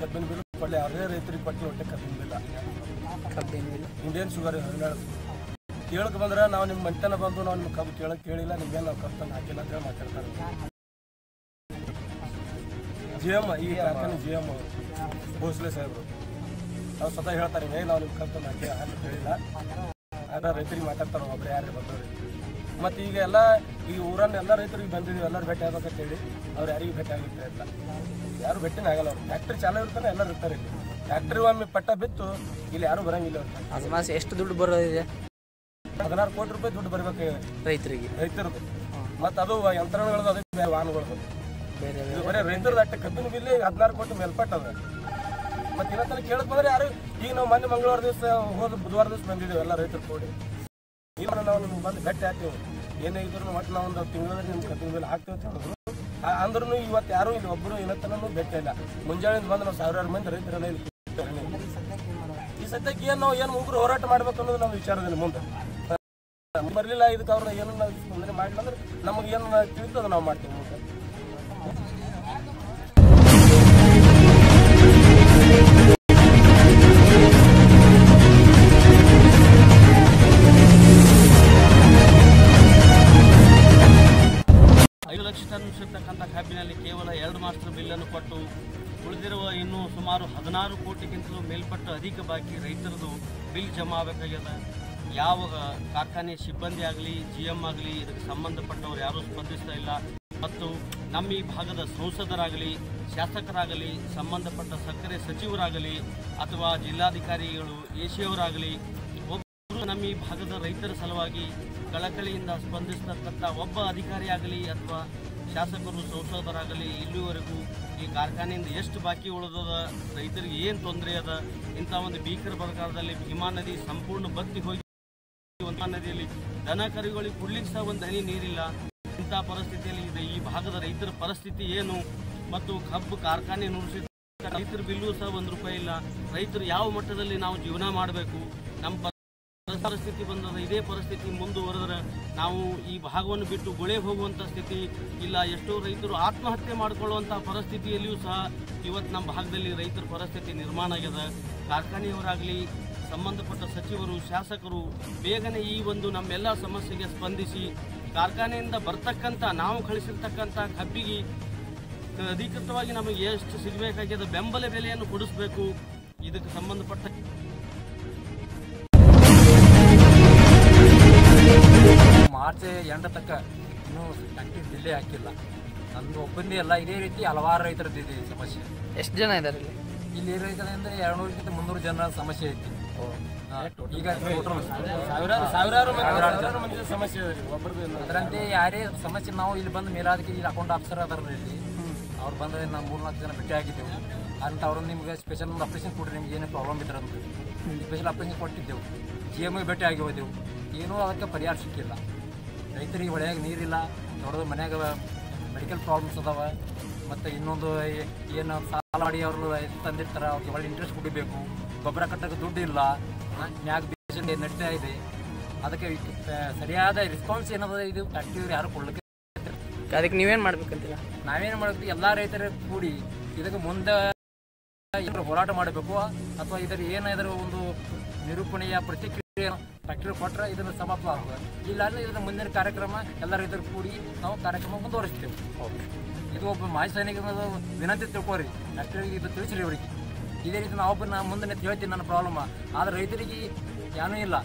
ಕಬ್ಬಿನ ಬಿಲ್ ಕೊಡಲಿ ಅರ್ಧ ರೈತರಿಗೆ ಕೊಟ್ಟು ಒಟ್ಟೆ ಕಬ್ಬಿನ ಬಿಲ್ಲ. ಕಬ್ಬಿನ ಬಿಲ್. ಇಂಡಿಯನ್ ಶುಗರ್ ಹನ್ನೆರಡು ಕೇಳಕ್ ಬಂದ್ರೆ ನಾವು ನಿಮ್ಮ ಮಂಟನ ಬಂದು ನಾವು ನಿಮ್ಮ ಕಬ್ಬು ಕೇಳಕ್ಕೆ ಕೇಳಿಲ್ಲ ನಿಮ್ಗೇನು ನಾವು ಕಬ್ಬು ತಂದು ಹಾಕಿಲ್ಲ ಅಂತ ಹೇಳಿ ಮಾತಾಡ್ತಾರೆ. ಜಿ ಎಂ ಈ ಕಾರ್ಖಾನೆ ಜಿ ಎಂ ಭೋಸ್ಲೆ ಸಾಹೇಬರು. ಅವ್ರು ಸ್ವತಃ ಹೇಳ್ತಾರೆ ಏ ನಾವು ನಿಮ್ಮ ಕಬ್ಬು ತಂದು ಹಾಕಿ ಅಂತ ಹೇಳಿಲ್ಲ ಆದ್ರೆ ರೈತರಿಗೆ ಮಾತಾಡ್ತಾರೆ ಒಬ್ಬರು ಯಾರೇ ಬಂದವ್ರಿ. ಮತ್ತು ಈಗ ಎಲ್ಲ ಈ ಊರನ್ನ ಎಲ್ಲ ರೈತರಿಗೆ ಬಂದಿದ್ದೀವಿ ಎಲ್ಲರೂ ಭೇಟಿ ಆಗ್ಬೇಕಂತ ಹೇಳಿ ಅವ್ರು ಯಾರಿಗೂ ಭೇಟಿ ಆಗಿರ್ತಾ ಇಲ್ಲ. ಯಾರು ಭೇಟಿನ ಆಗಲ್ಲ ಅವ್ರು. ಫ್ಯಾಕ್ಟ್ರಿ ಚಾಲೂ ಇರ್ತಾನೆ ಎಲ್ಲರೂ ಇರ್ತಾರೆ. ಇಲ್ಲಿ ಫ್ಯಾಕ್ಟ್ರಿ ಒಮ್ಮೆ ಪಟ್ಟ ಬಿತ್ತು ಇಲ್ಲಿ ಯಾರು ಬರಂಗಿಲ್ಲ ಅವ್ರು. ಆಲ್ಮೋಸ್ಟ್ ಎಷ್ಟು ದುಡ್ಡು ಬರೋದಿದೆ? ಹದಿನಾರು ಕೋಟಿ ರೂಪಾಯಿ ದುಡ್ಡು ಬರ್ಬೇಕು ರೈತರಿಗೆ. ರೈತರದ್ದು ಮತ್ತು ಅದು ಯಂತ್ರಗಳದ್ದು ಅದಕ್ಕೆ ಬೇರೆ ವಾಹನಗಳದ್ದು ಬೇರೆ ಬರೀ. ರೈತರದ್ದು ಅಟ್ಟ ಕಬ್ಬಿನ ಬಿಲ್ಲಿ ಹದಿನಾರು ಕೋಟಿ ಮೇಲ್ಪಟ್ಟದ. ಮತ್ತು ಮತ್ತೆ ತನಕ ಕೇಳಕ್ ಬಂದ್ರೆ ಯಾರು ಈಗ ನಾವು ಮೊನ್ನೆ ಮಂಗಳವಾರ ದಿವಸ ಹೋದ ಬುಧವಾರ ದಿವಸ ಬಂದಿದ್ದೇವೆ ಎಲ್ಲ ರೈತರು ಕೂಡಿ. ನಿಮ್ಗೆ ಬಂದು ಭೇಟಿ ಹಾಕ್ತೀವಿ. ಏನೇ ಇದ್ರು ಒಟ್ಟು ನಾವು ಒಂದು ತಿಂಗಳಲ್ಲಿ ನಿಮ್ಗೆ ಕಬ್ಬಿನ ಮೇಲೆ ಹಾಕ್ತೇವೆ ಅಂತ ಅಂದ್ರೂ ಇವತ್ತು ಯಾರು ಇಲ್ಲಿ ಒಬ್ಬರು ಏನತ್ತನೂ ಭೇಟಿ ಇಲ್ಲ. ಮುಂಜಾನೆ ಬಂದು ನಾವು ಸಾವಿರಾರು ಮಂದಿ ರೈತರೆಲ್ಲ ಇಲ್ಲಿ. ಈ ಸದ್ಯಕ್ಕೆ ಏನು ನಾವು ಏನು ಮುಗ್ರು ಹೋರಾಟ ಮಾಡ್ಬೇಕು ಅನ್ನೋದು ನಾವು ವಿಚಾರದಲ್ಲಿ ಮುಂದೆ. ಬರಲಿಲ್ಲ, ಇದಕ್ಕೆ ಅವ್ರನ್ನ ಏನನ್ನ ಮಾಡಿಲ್ಲ ಅಂದ್ರೆ ನಮಗೆ ಏನು ತಿಳಿತು ಅದು ನಾವು ಮಾಡ್ತೀವಿ ಮುಂದೆ. ಕೇವಲ ಎರಡು ಮಾಸ್ಟರ್ ಬಿಲ್ಲನ್ನು ಕೊಟ್ಟು ಉಳಿದಿರುವ ಇನ್ನೂ ಸುಮಾರು ಹದಿನಾರು ಕೋಟಿಗಿಂತಲೂ ಮೇಲ್ಪಟ್ಟ ಅಧಿಕ ಬಾಕಿ ರೈತರದು ಬಿಲ್ ಜಮಾ ಆಗಬೇಕಾಗ್ಯದ. ಯಾವ ಕಾರ್ಖಾನೆ ಸಿಬ್ಬಂದಿ ಆಗಲಿ ಜಿ ಎಂ ಆಗಲಿ, ಇದಕ್ಕೆ ಸಂಬಂಧಪಟ್ಟವರು ಯಾರೂ ಸ್ಪಂದಿಸ್ತಾ ಇಲ್ಲ. ಮತ್ತು ನಮ್ಮ ಈ ಭಾಗದ ಸಂಸದರಾಗಲಿ, ಶಾಸಕರಾಗಲಿ, ಸಂಬಂಧಪಟ್ಟ ಸಕ್ಕರೆ ಸಚಿವರಾಗಲಿ, ಅಥವಾ ಜಿಲ್ಲಾಧಿಕಾರಿಗಳು ಎ ಸಿ ಅವರಾಗಲಿ ಒಬ್ಬರು ನಮ್ಮ ಈ ಭಾಗದ ರೈತರ ಸಲುವಾಗಿ ಕಳಕಳಿಯಿಂದ ಸ್ಪಂದಿಸ್ತಕ್ಕಂಥ ಒಬ್ಬ ಅಧಿಕಾರಿಯಾಗಲಿ ಅಥವಾ ಶಾಸಕರು ಸಂಸದರಾಗಲಿ ಇಲ್ಲಿವರೆಗೂ ಈ ಕಾರ್ಖಾನೆಯಿಂದ ಎಷ್ಟು ಬಾಕಿ ಉಳಿದದ, ರೈತರಿಗೆ ಏನು ತೊಂದರೆ ಅದ, ಇಂಥ ಒಂದು ಭೀಕರ ಬರಗಾಲದಲ್ಲಿ ಭೀಮಾ ನದಿ ಸಂಪೂರ್ಣ ಬತ್ತಿ ಹೋಗಿ ನದಿಯಲ್ಲಿ ದನ ಕರುಗಳಿಗೆ ಕುಡ್ಲಿಕ್ಕೆ ಸಹ ಒಂದು ಹನಿ ನೀರಿಲ್ಲ. ಇಂಥ ಪರಿಸ್ಥಿತಿಯಲ್ಲಿ ಇದೆ. ಈ ಭಾಗದ ರೈತರ ಪರಿಸ್ಥಿತಿ ಏನು? ಮತ್ತು ಕಬ್ಬು ಕಾರ್ಖಾನೆ ನುಡಿಸಿದ ರೈತರ ಬಿಲ್ಲು ಸಹ ಒಂದು ರೂಪಾಯಿ ಇಲ್ಲ. ರೈತರು ಯಾವ ಮಟ್ಟದಲ್ಲಿ ನಾವು ಜೀವನ ಮಾಡಬೇಕು? ನಮ್ಮ ಪರಿಸ್ಥಿತಿ ಬಂದದ, ಇದೇ ಪರಿಸ್ಥಿತಿ ಮುಂದುವರೆದ್ರೆ ನಾವು ಈ ಭಾಗವನ್ನು ಬಿಟ್ಟು ಗೊಳೆ ಹೋಗುವಂಥ ಸ್ಥಿತಿ ಇಲ್ಲ. ಎಷ್ಟೋ ರೈತರು ಆತ್ಮಹತ್ಯೆ ಮಾಡಿಕೊಳ್ಳುವಂಥ ಪರಿಸ್ಥಿತಿಯಲ್ಲಿಯೂ ಸಹ ಇವತ್ತು ನಮ್ಮ ಭಾಗದಲ್ಲಿ ರೈತರ ಪರಿಸ್ಥಿತಿ ನಿರ್ಮಾಣ ಆಗ್ಯದ. ಕಾರ್ಖಾನೆಯವರಾಗಲಿ, ಸಂಬಂಧಪಟ್ಟ ಸಚಿವರು, ಶಾಸಕರು ಬೇಗನೆ ಈ ಒಂದು ನಮ್ಮೆಲ್ಲ ಸಮಸ್ಯೆಗೆ ಸ್ಪಂದಿಸಿ ಕಾರ್ಖಾನೆಯಿಂದ ಬರ್ತಕ್ಕಂಥ, ನಾವು ಕಳಿಸಿರ್ತಕ್ಕಂಥ ಕಬ್ಬಿಗೆ ಅಧಿಕೃತವಾಗಿ ನಮಗೆ ಎಷ್ಟು ಸಿಗಬೇಕಾಗಿದೆ ಬೆಂಬಲ ಬೆಲೆಯನ್ನು ಕೊಡಿಸ್ಬೇಕು. ಇದಕ್ಕೆ ಸಂಬಂಧಪಟ್ಟ ಮಾರ್ಚ್ ಎಂಡ್ ತಕ್ಕ ಇನ್ನೂ ಫ್ಯಾಕ್ಟ್ರಿ ಬಿಲ್ಲೇ ಹಾಕಿಲ್ಲ. ನಂದು ಒಬ್ಬಂದೇ ಅಲ್ಲ ಇದೇ ರೀತಿ ಹಲವಾರು ರೈತರದ್ದು ಇದೆ ಸಮಸ್ಯೆ. ಎಷ್ಟು ಜನ ಇದ್ದಾರೆ ಇಲ್ಲಿ? ಇಲ್ಲಿ ರೈತರಿಂದ ಎರಡ್ನೂರಕ್ಕಿಂತ ಮುನ್ನೂರು ಜನ ಸಮಸ್ಯೆ ಐತಿ. ಈಗ ಟೋಟಲ್ ಸಾವಿರಾರು ಸಾವಿರಾರು ಮಂದಿ ಸಮಸ್ಯೆ ಅದರಂತೆ ಯಾರೇ ಸಮಸ್ಯೆ ನಾವು ಇಲ್ಲಿ ಬಂದು ಮೇಲಾದಕ್ಕೆ ಇಲ್ಲಿ ಅಕೌಂಟ್ ಆಫೀಸರ್ ಅದಾರಲ್ಲ ಇಲ್ಲಿ. ಅವ್ರು ಬಂದ್ರೆ ನಾವು ಮೂರ್ನಾಲ್ಕು ಜನ ಭೇಟಿ ಆಗಿದ್ದೆವು. ಅಂತ ಅವ್ರು ನಿಮ್ಗೆ ಸ್ಪೆಷಲ್ ಒಂದು ಅಪ್ರೇಷನ್ ಕೊಡ್ರಿ ನಿಮ್ಗೆ ಏನೇ ಪ್ರಾಬ್ಲಮ್ ಇದ್ರೆ ಅಂತ ಸ್ಪೆಷಲ್ ಅಪ್ರೇಷನ್ ಕೊಟ್ಟಿದ್ದೆವು. ಜಿ ಎಂ ಭೇಟಿ ಆಗಿ ಹೋದೆವು. ಏನೂ ಅದಕ್ಕೆ ಪರಿಹಾರ ಸಿಕ್ಕಿಲ್ಲ. ರೈತರಿಗೆ ಹೊಳೆಯಾಗ ನೀರಿಲ್ಲ ದೊಡ್ಡದು ಮನ್ಯಾಗ ಮೆಡಿಕಲ್ ಪ್ರಾಬ್ಲಮ್ಸ್ ಅದಾವ ಮತ್ತು ಇನ್ನೊಂದು ಏನು ಸಾಲ ಮಾಡಿ ಅವರು ತಂದಿರ್ತಾರೆ ಅವ್ರಿಗೆ ಒಳ್ಳೆ ಇಂಟ್ರೆಸ್ಟ್ ಕುಡಿಬೇಕು ಗೊಬ್ಬರ ಕಟ್ಟಕ್ಕೆ ದುಡ್ಡು ಇಲ್ಲ ಮ್ಯಾಗ ಬಿಸಿ ನಡೀತಾ ಇದೆ. ಅದಕ್ಕೆ ಸರಿಯಾದ ರೆಸ್ಪಾನ್ಸ್ ಏನದ ಇದು ಆ್ಯಕ್ಟಿವ್ ಯಾರು ಕೊಡ್ಲಿಕ್ಕೆ ಅದಕ್ಕೆ ನೀವೇನು ಮಾಡ್ಬೇಕಂತೀರ? ನಾವೇನು ಮಾಡಬೇಕು ಎಲ್ಲ ರೈತರು ಕೂಡಿ ಇದಕ್ಕೆ ಮುಂದೆ ಏನಾದರೂ ಹೋರಾಟ ಮಾಡಬೇಕು ಅಥವಾ ಇದರ ಏನಾದರೂ ಒಂದು ನಿರೂಪಣೆಯ ಪ್ರತಿಕ್ರಿಯೆ ಫ್ಯಾಕ್ಟ್ರಿ ಕೊಟ್ಟರೆ ಇದನ್ನು ಸಮಾಪ್ತ ಆಗ್ತದೆ. ಇಲ್ಲ ಇದನ್ನು ಮುಂದಿನ ಕಾರ್ಯಕ್ರಮ ಎಲ್ಲ ರೈತರು ಕೂಡಿ ನಾವು ಕಾರ್ಯಕ್ರಮ ಮುಂದುವರಿಸ್ತೇವೆ. ಇದು ಒಬ್ಬ ಮಾಜಿ ಸೈನಿಕ ವಿನಂತಿ ತಿಳ್ಕೊರಿ ಫ್ಯಾಕ್ಟ್ರಿಗೆ ಇದು ತಿಳಿಸ್ರಿ ಇವರಿಗೆ. ಇದೇ ರೀತಿ ನಾವು ನಾ ಮುಂದೆ ಹೇಳ್ತೀನಿ ನನ್ನ ಪ್ರಾಬ್ಲಮ್. ಆದ್ರೆ ರೈತರಿಗೆ ಏನೂ ಇಲ್ಲ.